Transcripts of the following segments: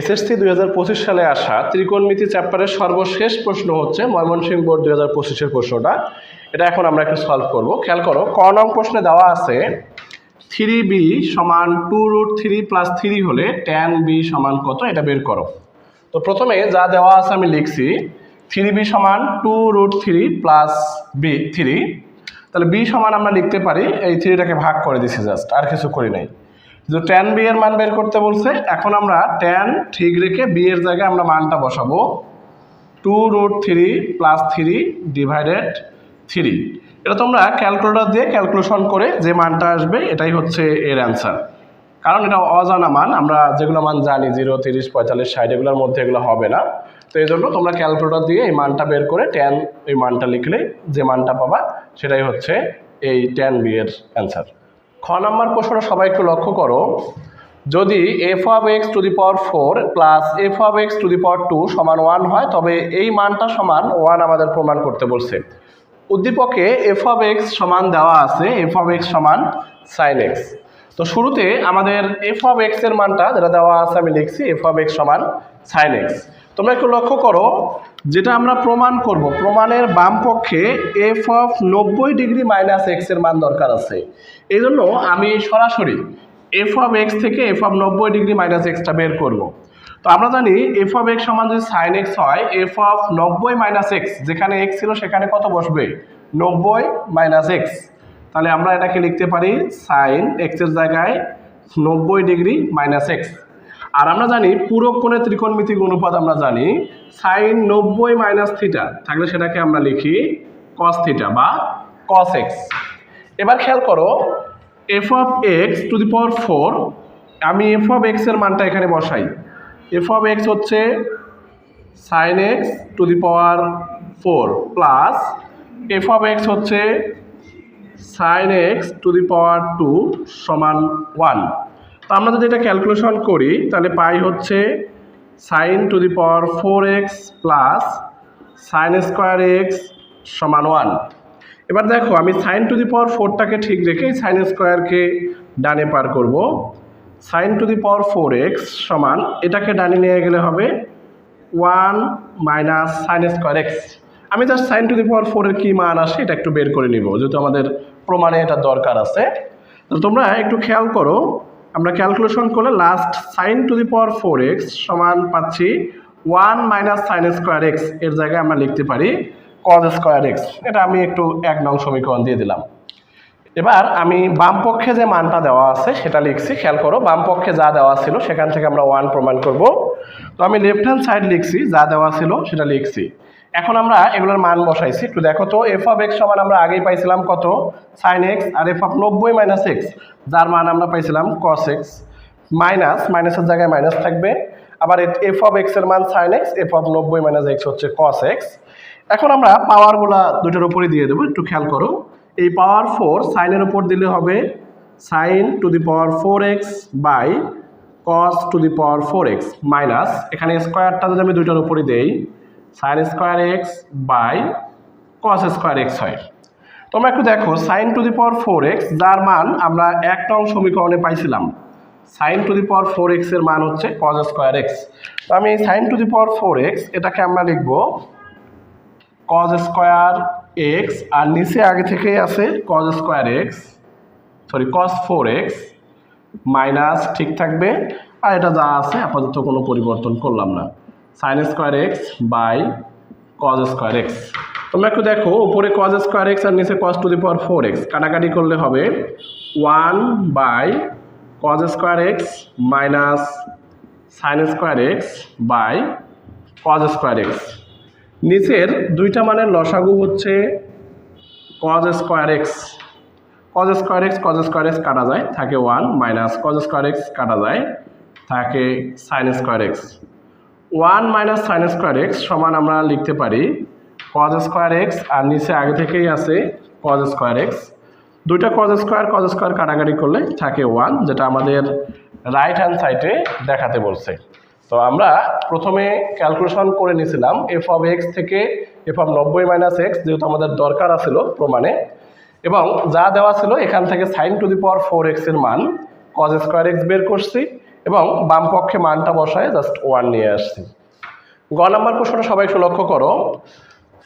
SSC দুই হাজার পঁচিশ সালে আসা ত্রিকোণমিতি চ্যাপ্টারের সর্বশেষ প্রশ্ন হচ্ছে ময়মনসিংহ বোর্ড দুই হাজার পঁচিশের প্রশ্নটা। এটা এখন আমরা একটু সলভ করব। খেয়াল করো, ক নং প্রশ্নে দেওয়া আছে, থ্রি বি সমান two root three plus three হলে ট্যান বি সমান কত? এটা বের করো। তো প্রথমে যা দেওয়া আছে আমি লিখছি, থ্রি বি সমান two root three plus B, three. তাহলে বি সমান আমরা লিখতে পারি, এই থ্রিটাকে ভাগ করে দিছি জাস্ট আর কিছু করি নাই। যে ট্যান বি এর মান বের করতে বলছে, এখন আমরা ট্যান ঠিক রেখে বি এর জায়গায় আমরা মানটা বসাবো। Two root three plus three divided three এটা তোমরা ক্যালকুলেটর দিয়ে ক্যালকুলেশন করে যে মানটা আসবে, এটাই হচ্ছে এর অ্যান্সার কারণ এটা অজানা মান, আমরা যেগুলো মান জানি জিরো তিরিশ, পঁয়তাল্লিশ, ষাট, এগুলোর মধ্যে এগুলো হবে না। তো এই জন্য তোমরা ক্যালকুলেটর দিয়ে এই মানটা বের করে ট্যান এই মানটা লিখলে যে মানটা পাবা, সেটাই হচ্ছে এই ট্যান বি এর অ্যান্সার খ নাম্বার প্রশ্নটা সবাই একটু লক্ষ্য করো। যদি F of X to the power four plus F of X to the power two সমান ওয়ান হয়, তবে এই মানটা সমান ওয়ান আমাদের প্রমাণ করতে বলছে। উদ্দীপকে এফ অফ এক্স সমান দেওয়া আছে এফ অফ এক্স সমান সাইন এক্স তো শুরুতে আমাদের এফ অফ এক্সের মানটা যেটা দেওয়া আছে, আমি লিখছি এফ অফ এক্স সমান সাইন এক্স তোমরা একটু লক্ষ্য করো, যেটা আমরা প্রমাণ করব। প্রমাণের বাম পক্ষে এফ অফ নব্বই ডিগ্রি মাইনাস এক্সের মান দরকার আছে। এই জন্য আমি সরাসরি এফ অফ এক্স থেকে এফ অফ নব্বই ডিগ্রি মাইনাস এক্সটা বের করব। তো আমরা জানি এফ অফ এক্স সমান যদি সাইন এক্স হয় এফ অফ নব্বই মাইনাস এক্স যেখানে এক্স ছিল সেখানে কত বসবে? নব্বই মাইনাস এক্স তাহলে আমরা এটাকে লিখতে পারি সাইন এক্সের জায়গায় নব্বই ডিগ্রি মাইনাস এক্স আর আমরা জানি পুরো কোণের ত্রিকোণমিতিক অনুপাত আমরা জানি সাইন নব্বই মাইনাস থিটা থাকলে সেটাকে আমরা লিখি কস থিটা বা কস এক্স এবার খেয়াল করো F of X to the power four আমি এফ অফ এক্সের মানটা এখানে বসাই। এফ অফ এক্স হচ্ছে sine X to the power four plus F of X হচ্ছে sine X to the power two সমান ওয়ান তো আমরা যদি এটা ক্যালকুলেশন করি, তাহলে পাই হচ্ছে sine to the power four X plus sine square X সমান ওয়ান এবার দেখো, আমি সাইন টু দি পাওয়ার ফোরটাকে ঠিক রেখে সাইন স্কোয়ারকে ডানে পার করব। Sine to the power four x সমান, এটাকে ডানে নিয়ে গেলে হবে one minus sine square x আমি just sine to the power ফোরের কী মান আসে, এটা একটু বের করে নিব, যেহেতু আমাদের প্রমাণে এটা দরকার আছে। তোমরা একটু খেয়াল করো আমরা ক্যালকুলেশন করলে last sine to the power four x সমান পাচ্ছি ওয়ান মাইনাস সাইন স্কোয়ার এক্সের জায়গায় আমরা লিখতে পারি কজ স্কোয়ার এক্স এটা আমি একটু এক নং সমীকরণ দিয়ে দিলাম। এবার আমি বাম পক্ষে যে মানটা দেওয়া আছে সেটা লিখছি, খেয়াল করো, বাম পক্ষে যা দেওয়া ছিল সেখান থেকে আমরা ওয়ান প্রমাণ করব। তো আমি লেফট হ্যান্ড সাইড লিখছি, যা দেওয়া ছিল সেটা লিখছি। এখন আমরা এগুলোর মান বসাইছি। একটু দেখো তো এফ অফ এক্স সমান আমরা আগেই পাইছিলাম কত? সাইন এক্স আর এফ অফ নব্বই মাইনাস এক্স যার মান আমরা পাইছিলাম কস এক্স মাইনাস মাইনাসের জায়গায় মাইনাস থাকবে। আবার এফ অফ এক্সের মান সাইন এক্স এফ অফ নব্বই মাইনাস এক্স হচ্ছে কস এক্স এখন আমরা পাওয়ারগুলা দুটোর উপরই দিয়ে দেবো, একটু খেয়াল করো। এই পাওয়ার ফোর সাইনের উপর দিলে হবে sine to the power four x by cos to the power four x minus এখানে স্কোয়ারটা যদি আমি দুইটার উপরে দেই sine square x by cos square x হয়। তোমরা একটু দেখো, sine to the power four x, যার মান আমরা এক নং সমীকরণে পাইছিলাম। Sine to the power four এক্সের মান হচ্ছে কজ স্কোয়ার এক্স। তো আমি sine to the power four x, এটাকে আমরা লিখব কজ স্কোয়ার এক্স, আর নিচে আগে থেকেই আছে cos square x, sorry, cos four x minus ঠিক থাকবে। আর এটা যা আছে, আপাতত কোনো পরিবর্তন করলাম না। Sine square x by cos square x তোমরা একটু দেখো, উপরে কজ স্কোয়ার এক্স আর নিচে cos to the power four x কাটাকাটি করলে হবে one by cos square x minus sine square x by cos square x নিচের দুইটা মানের লসাগু হচ্ছে cos square x cos square x cos square x কাটা যায়, থাকে one minus cos square x কাটা যায়, থাকে sine square x one minus sine square x সমান আমরা লিখতে পারি কজ স্কোয়ার এক্স আর নিচে আগে থেকেই আছে কজ স্কোয়ার এক্স দুইটা কজ স্কোয়ার কজ স্কোয়ার কাটাকাটি করলে থাকে ওয়ান যেটা আমাদের রাইট হ্যান্ড সাইডে দেখাতে বলছে। তো আমরা প্রথমে ক্যালকুলেশন করে নিয়েছিলাম এফ অফ এক্স থেকে এফ অফ নব্বই মাইনাস এক্স যেহেতু আমাদের দরকার আছিল প্রমাণে। এবং যা দেওয়া ছিল, এখান থেকে sine to the power four এক্সের মান কজ স্কোয়ার এক্স বের করছি। এবং বাম পক্ষে মানটা বসায় জাস্ট ওয়ান নিয়ে আসছি। গ নাম্বার প্রশ্নটা সবাই একটু লক্ষ্য করো।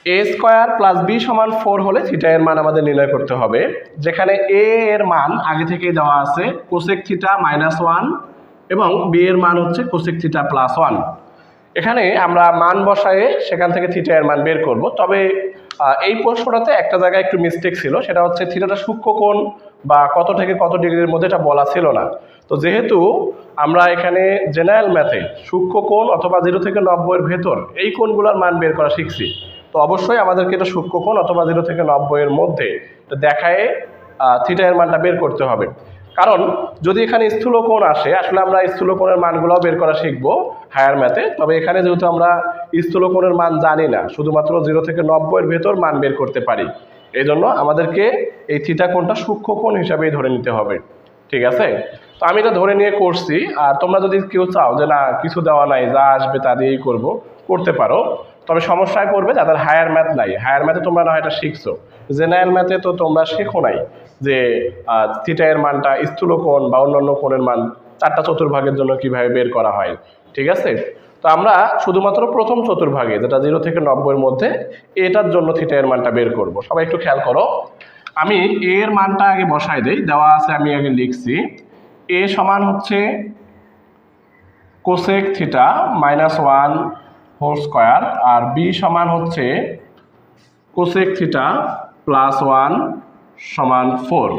এ স্কোয়ার প্লাস বি সমান ফোর হলে থিটা এর মান আমাদের নির্ণয় করতে হবে। যেখানে এ এর মান আগে থেকেই দেওয়া আছে কোসেক থিটা মাইনাস ওয়ান এবং বি এর মান হচ্ছে কোসেক থিটা প্লাস ওয়ান এখানে আমরা মান বসায়ে সেখান থেকে থিটা এর মান বের করব। তবে এই প্রশ্নটাতে একটা জায়গায় একটু মিস্টেক ছিল, সেটা হচ্ছে থিটাটা সূক্ষ্ম কোণ বা কত থেকে কত ডিগ্রির মধ্যে এটা বলা ছিল না। তো যেহেতু আমরা এখানে জেনারেল ম্যাথে সূক্ষ্ম কোণ অথবা জিরো থেকে নব্বইয়ের ভেতর এই কোণগুলোর মান বের করা শিখছি। তো অবশ্যই আমাদেরকে এটা সূক্ষ্ম কোণ অথবা জিরো থেকে নব্বইয়ের মধ্যে দেখায় থিটা এর মানটা বের করতে হবে। কারণ যদি এখানে স্থূল কোণ আসে, আসলে আমরা স্থূল কোণের মানগুলোও বের করা শিখব হায়ার ম্যাথে তবে এখানে যেহেতু আমরা স্থূল কোণের মান জানি না, শুধুমাত্র জিরো থেকে নব্বইয়ের ভেতর মান বের করতে পারি। এই জন্য আমাদেরকে এই থিটা কোণটা সূক্ষ্ম কোণ হিসাবেই ধরে নিতে হবে। ঠিক আছে? তো আমি এটা ধরে নিয়ে করছি, আর তোমরা যদি কেউ চাও যে না, কিছু দেওয়া নাই, যা আসবে তা দিয়েই করব, করতে পারো। তবে সমস্যায় পড়বে যাদের হায়ার ম্যাথ নাই। হায়ার ম্যাথে তোমরা না এটা শিখছো। জেনারেল ম্যাথে তো তোমরা শেখো নাই যে থিটা এর মানটা স্থূল কোণ বা অন্যান্য কোণের মান চারটা চতুর্ভাগের জন্য কীভাবে বের করা হয়। ঠিক আছে? তো আমরা শুধুমাত্র প্রথম চতুর্ভাগে, যেটা জিরো থেকে নব্বইয়ের মধ্যে, এটার জন্য থিটা এর মানটা বের করব। সবাই একটু খেয়াল করো। আমি এ এর মানটা আগে বসাই দেই, দেওয়া আছে আমি আগে লিখছি। এ সমান হচ্ছে cosec theta minus one whole square আর বি সমান হচ্ছে কোসেক থিটা প্লাস ওয়ান সমান ফোর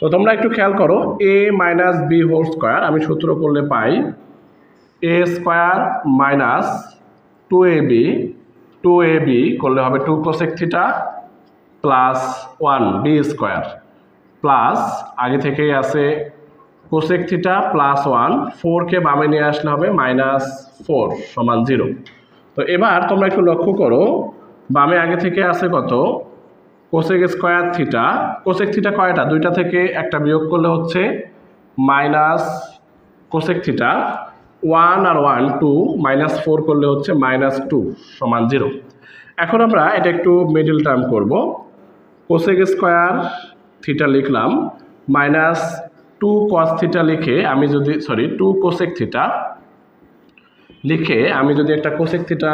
তো তোমরা একটু খেয়াল করো a minus b whole square আমি সূত্র করলে পাই a square minus two a b two a b করলে হবে two cosec theta plus one b square plus আগে থেকেই আছে কোসেক থিটা প্লাস ওয়ান ফোরকে বামে নিয়ে আসলে হবে মাইনাস ফোর সমান জিরো তো এবার তোমরা একটু লক্ষ্য করো, বামে আগে থেকে আছে কত? Cosec square theta cosec theta কয়টা? দুইটা থেকে একটা বিয়োগ করলে হচ্ছে মাইনাস কোসেক থিটা ওয়ান আর ওয়ান, টু মাইনাস ফোর করলে হচ্ছে মাইনাস টু সমান জিরো। এখন আমরা এটা একটু মিডিল টার্ম করব। কোসেক স্কোয়ার থিটা লিখলাম, মাইনাস টু কস থিটা লিখে আমি যদি সরি টু কোসেক থিটা লিখে আমি যদি একটা কোসেক থিটা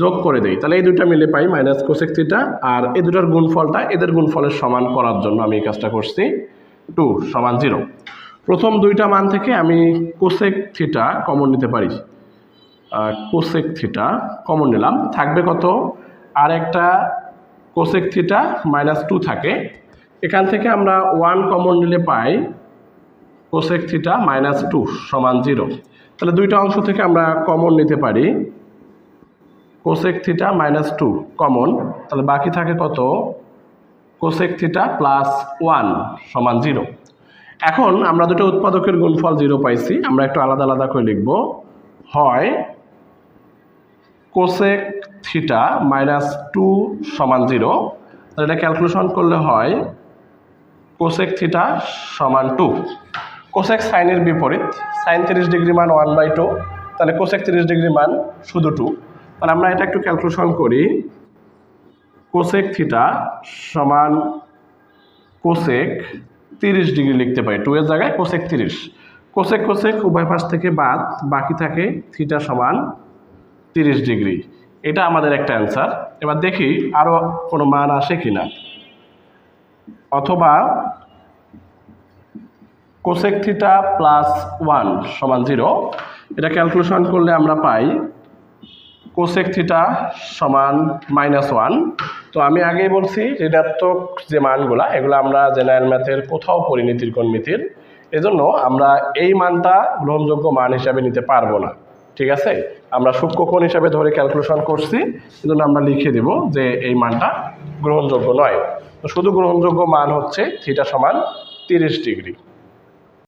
যোগ করে দেই, তাহলে এই দুটো মিলে পাই মাইনাস কোসেক থিটা আর এই দুটার গুণফলটা এদের গুণফলের সমান করার জন্য আমি এই কাজটা করছি, টু সমান জিরো। প্রথম দুইটা মান থেকে আমি কোসেক থিটা কমন নিতে পারি। কোসেক থিটা কমন নিলাম। থাকবে কত? আর একটা কোসেক থিটা মাইনাস টু থাকে। এখান থেকে আমরা ওয়ান কমন নিলে পাই কোসেক থিটা মাইনাস টু সমান জিরো তাহলে দুইটা অংশ থেকে আমরা কমন নিতে পারি। Cosec theta minus two common তাহলে বাকি থাকে কত? কোসেক থিটা প্লাস ওয়ান সমান জিরো এখন আমরা দুটো উৎপাদকের গুণফল জিরো পাইছি, আমরা একটু আলাদা আলাদা করে লিখব। হয় কোসেক থিটা মাইনাস টু সমান জিরো তাহলে এটা ক্যালকুলেশন করলে হয় কোসেক থিটা সমান টু কোসেক সাইনের বিপরীত সাইন তিরিশ ডিগ্রি মান ওয়ান বাই টু তাহলে কোসেক তিরিশ ডিগ্রি মান শুধু টু তাহলে আমরা এটা একটু ক্যালকুলেশন করি কোসেক থিটা সমান কোসেক তিরিশ ডিগ্রি লিখতে পারি। টু এর জায়গায় কোসেক তিরিশ। কোসেক কোসেক উভয় পাশ থেকে বাদ, বাকি থাকে থিটা সমান তিরিশ ডিগ্রি। এটা আমাদের একটা অ্যান্সার এবার দেখি আরও কোনো মান আসে কি না অথবা কোসেক থিটা প্লাস ওয়ান সমান জিরো এটা ক্যালকুলেশন করলে আমরা পাই কোসেক থিটা সমান মাইনাস ওয়ান তো আমি আগেই বলছি, ঋণাত্মক যে মানগুলা, এগুলো আমরা জেনারেল ম্যাথের কোথাও পড়িনি ত্রিকোণমিতির। এজন্য আমরা এই মানটা গ্রহণযোগ্য মান হিসাবে নিতে পারব না। ঠিক আছে? আমরা সূক্ষ্মকোণ হিসাবে ধরে ক্যালকুলেশন করছি, এজন্য আমরা লিখে দেব যে এই মানটা গ্রহণযোগ্য নয়। তো শুধু গ্রহণযোগ্য মান হচ্ছে থিটা সমান তিরিশ ডিগ্রি।